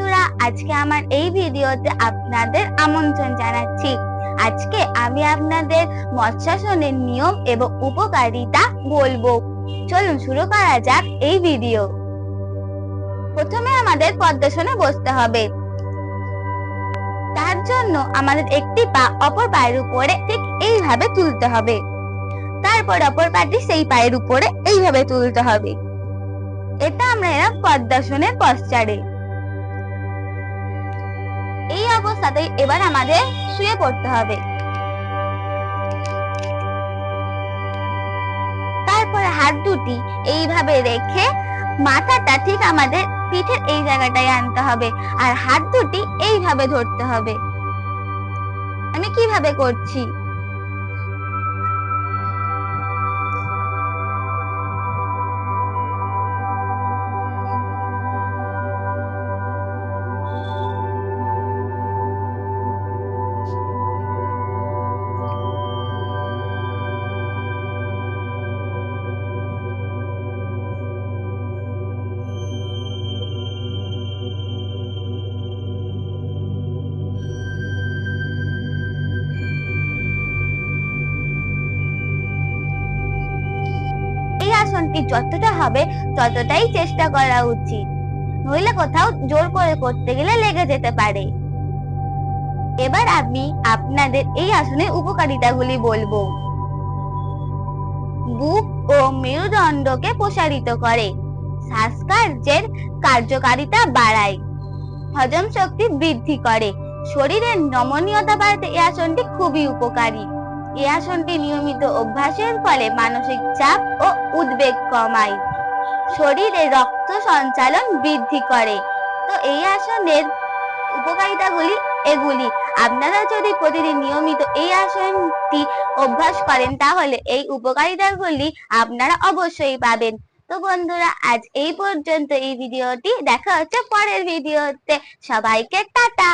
আজকে আমার এই ভিডিওতে আপনাদের আমন্ত্রণ জানাচ্ছি। আজকে আমি আপনাদের মৎস্যাসনের নিয়ম এবং উপকারিতা বলব। চলুন শুরু করা যাক এই ভিডিও। প্রথমে আমাদের পদ্মাসনে বসতে হবে। তার জন্য আমাদের একটি পা অপর পায়ের উপরে ঠিক এইভাবে তুলতে হবে। তারপর অপর পাটি সেই পায়ের উপরে এইভাবে তুলতে হবে। এটা আমরা এলাম পদ্মাসনের পশ্চারে। অবস্থাতেই এবার আমাদের শুয়ে পড়তে হবে। তারপরে হাত দুটি এইভাবে রেখে মাথাটা ঠিক আমাদের পিঠের এই জায়গাটায় আনতে হবে আর হাত দুটি এইভাবে ধরতে হবে। আমি কীভাবে করছি? এই যতটা হবে, ততটাই চেষ্টা করা উচিত। নইলে কোথাও জোর করে করতে গেলে লেগে যেতে পারে। এবার আমি আপনাদের এই আসনের উপকারিতাগুলি বলব। বুক ও মেরুদণ্ডকে প্রসারিত করে। শ্বাসকার্যের কার্যকারিতা বাড়ায়। হজম শক্তি বৃদ্ধি করে। শরীরের নমনীয়তা বাড়াতে এই আসনটি খুবই উপকারী। এই আসনটি নিয়মিত অভ্যাসের ফলে মানসিক চাপ ও উদ্বেগ কমায়। শরীরে রক্ত সঞ্চালন বৃদ্ধি করে। তো এই আসনের উপকারিতাগুলি এগুলি। আপনারা যদি প্রতিদিন নিয়মিত এই আসনটি অভ্যাস করেন, তাহলে এই উপকারিতাগুলি আপনারা অবশ্যই পাবেন। তো বন্ধুরা, আজ এই পর্যন্ত এই ভিডিওটি। দেখা হচ্ছে পরের ভিডিওতে। সবাইকে টাটা!